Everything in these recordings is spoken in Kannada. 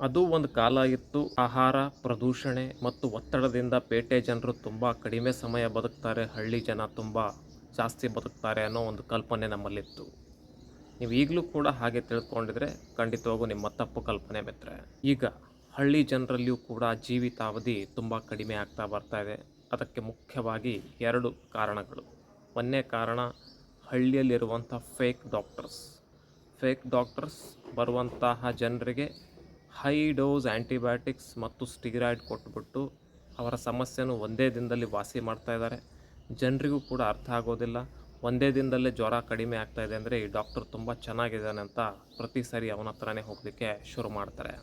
ಅದು ಒಂದು ಕಾಲ ಇತ್ತು. ಆಹಾರ, ಪ್ರದೂಷಣೆ ಮತ್ತು ಒತ್ತಡದಿಂದ ಪೇಟೆ ಜನರು ತುಂಬ ಕಡಿಮೆ ಸಮಯ ಬದುಕ್ತಾರೆ. ಹಳ್ಳಿ ಜನ ತುಂಬ ಜಾಸ್ತಿ ಬದುಕ್ತಾರೆ ಅನ್ನೋ ಒಂದು ಕಲ್ಪನೆ ನಮ್ಮಲ್ಲಿತ್ತು. ನೀವು ಈಗಲೂ ಕೂಡ ಹಾಗೆ ತಿಳ್ಕೊಂಡಿದ್ರೆ ಖಂಡಿತವಾಗೂ ನಿಮ್ಮ ತಪ್ಪು ಕಲ್ಪನೆ ಮಿತ್ರೆ ಈಗ ಹಳ್ಳಿ ಜನರಲ್ಲಿಯೂ ಕೂಡ ಜೀವಿತಾವಧಿ ತುಂಬ ಕಡಿಮೆ ಆಗ್ತಾ ಬರ್ತಾ ಇದೆ. ಅದಕ್ಕೆ ಮುಖ್ಯವಾಗಿ ಎರಡು ಕಾರಣಗಳು. ಒಂದೇ ಕಾರಣ, ಹಳ್ಳಿಯಲ್ಲಿರುವಂಥ ಫೇಕ್ ಡಾಕ್ಟರ್ಸ್ ಫೇಕ್ ಡಾಕ್ಟರ್ಸ್ ಬರುವಂತಹ ಜನರಿಗೆ ಹೈ ಡೋಸ್ ಆ್ಯಂಟಿಬಯೋಟಿಕ್ಸ್ ಮತ್ತು ಸ್ಟಿರಾಯ್ಡ್ ಕೊಟ್ಬಿಟ್ಟು ಅವರ ಸಮಸ್ಯೆನೂ ಒಂದೇ ದಿನದಲ್ಲಿ ವಾಸಿ ಮಾಡ್ತಾ ಇದ್ದಾರೆ. ಜನರಿಗೂ ಕೂಡ ಅರ್ಥ ಆಗೋದಿಲ್ಲ. ಒಂದೇ ದಿನದಲ್ಲೇ ಜ್ವರ ಕಡಿಮೆ ಆಗ್ತಾ ಇದೆ ಅಂದರೆ ಈ ಡಾಕ್ಟರ್ ತುಂಬ ಚೆನ್ನಾಗಿದ್ದಾನೆ ಅಂತ ಪ್ರತಿ ಸರಿ ಅವನ ಹತ್ರನೇ ಹೋಗಲಿಕ್ಕೆ ಶುರು ಮಾಡ್ತಾರೆ.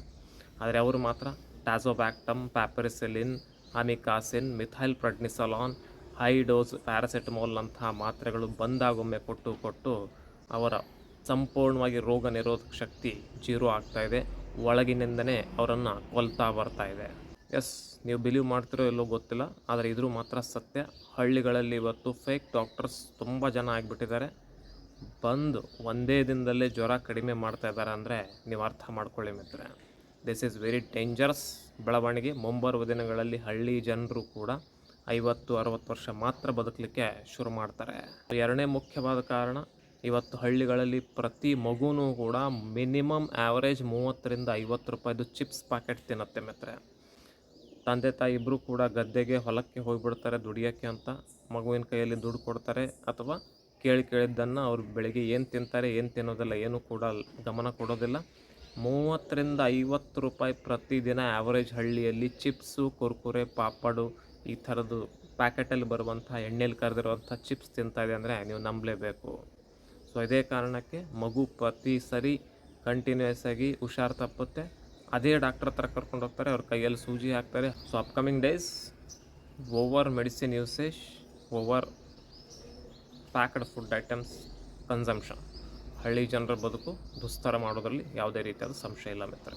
ಆದರೆ ಅವರು ಮಾತ್ರ tazobactam, piperacillin, amikacin, methyl prednisolone, high dose ಪ್ಯಾರಾಸೆಟಮಾಲ್ನಂತಹ ಮಾತ್ರೆಗಳು ಬಂದಾಗೊಮ್ಮೆ ಕೊಟ್ಟು ಕೊಟ್ಟು ಅವರ ಸಂಪೂರ್ಣವಾಗಿ ರೋಗ ನಿರೋಧಕ ಶಕ್ತಿ ಜೀರೋ ಆಗ್ತಾ ಇದೆ. ಒಳಗಿನಿಂದನೇ ಅವರನ್ನು ಕೊಲ್ತಾ ಬರ್ತಾ ಇದೆ. ಎಸ್ ನೀವು ಬಿಲೀವ್ ಮಾಡ್ತಿರೋ ಎಲ್ಲೋ ಗೊತ್ತಿಲ್ಲ, ಆದರೆ ಇದ್ರೂ ಮಾತ್ರ ಸತ್ಯ. ಹಳ್ಳಿಗಳಲ್ಲಿ ಇವತ್ತು ಫೇಕ್ ಡಾಕ್ಟರ್ಸ್ ತುಂಬ ಜನ ಆಗಿಬಿಟ್ಟಿದ್ದಾರೆ. ಬಂದು ಒಂದೇ ದಿನದಲ್ಲೇ ಜ್ವರ ಕಡಿಮೆ ಮಾಡ್ತಾ ಇದ್ದಾರೆ ಅಂದರೆ ನೀವು ಅರ್ಥ ಮಾಡ್ಕೊಳ್ಳಿ ಮಿತ್ರ ದಿಸ್ ಈಸ್ ವೆರಿ ಡೇಂಜರಸ್ ಬೆಳವಣಿಗೆ. ಮುಂಬರುವ ದಿನಗಳಲ್ಲಿ ಹಳ್ಳಿ ಜನರು ಕೂಡ ಐವತ್ತು, ಅರವತ್ತು ವರ್ಷ ಮಾತ್ರ ಬದುಕಲಿಕ್ಕೆ ಶುರು ಮಾಡ್ತಾರೆ. ಎರಡನೇ ಮುಖ್ಯವಾದ ಕಾರಣ ಇವತ್ತು ಹಳ್ಳಿಗಳಲ್ಲಿ ಪ್ರತಿ ಮಗುನೂ ಕೂಡ ಮಿನಿಮಮ್ ಆ್ಯಾವರೇಜ್ ಮೂವತ್ತರಿಂದ ಐವತ್ತು ರೂಪಾಯಿದು ಚಿಪ್ಸ್ ಪ್ಯಾಕೆಟ್ ತಿನ್ನತ್ತೆ ಮಿತ್ರೆ ತಂದೆ ತಾಯಿ ಇಬ್ಬರು ಕೂಡ ಗದ್ದೆಗೆ ಹೊಲಕ್ಕೆ ಹೋಗಿಬಿಡ್ತಾರೆ ದುಡಿಯೋಕ್ಕೆ ಅಂತ ಮಗುವಿನ ಕೈಯಲ್ಲಿ ದುಡ್ಡು ಕೊಡ್ತಾರೆ ಅಥವಾ ಕೇಳಿ ಕೇಳಿದ್ದನ್ನು ಅವ್ರು ಬೆಳಿಗ್ಗೆ ಏನು ತಿಂತಾರೆ, ಏನು ತಿನ್ನೋದಿಲ್ಲ, ಏನು ಕೂಡ ಗಮನ ಕೊಡೋದಿಲ್ಲ. ಮೂವತ್ತರಿಂದ ಐವತ್ತು ರೂಪಾಯಿ ಪ್ರತಿದಿನ ಆ್ಯಾವರೇಜ್ ಹಳ್ಳಿಯಲ್ಲಿ ಚಿಪ್ಸು, ಕುರ್ಕುರೆ, ಪಾಪಡು ಈ ಥರದ್ದು ಪ್ಯಾಕೆಟಲ್ಲಿ ಬರುವಂಥ ಎಣ್ಣೆಲಿ ಕರೆದಿರುವಂಥ ಚಿಪ್ಸ್ ತಿಂತಾಯಿದೆ ಅಂದರೆ ನೀವು ನಂಬಲೇಬೇಕು. ಸೊ ಇದೇ ಕಾರಣಕ್ಕೆ ಮಗು ಪ್ರತಿ ಸರಿ ಕಂಟಿನ್ಯೂಯಸ್ ಆಗಿ ಹುಷಾರು ತಪ್ಪುತ್ತೆ. ಅದೇ ಡಾಕ್ಟರ್ ಹತ್ರ ಕರ್ಕೊಂಡು ಹೋಗ್ತಾರೆ, ಅವ್ರ ಕೈಯಲ್ಲಿ ಸೂಜಿ ಹಾಕ್ತಾರೆ. So upcoming days over medicine usage over packed food items consumption ಹಳ್ಳಿ ಜನರ ಬದುಕು ದುಸ್ತರ ಮಾಡೋದರಲ್ಲಿ ಯಾವುದೇ ರೀತಿಯಾದ ಸಂಶಯ ಇಲ್ಲ ಮಿತ್ರ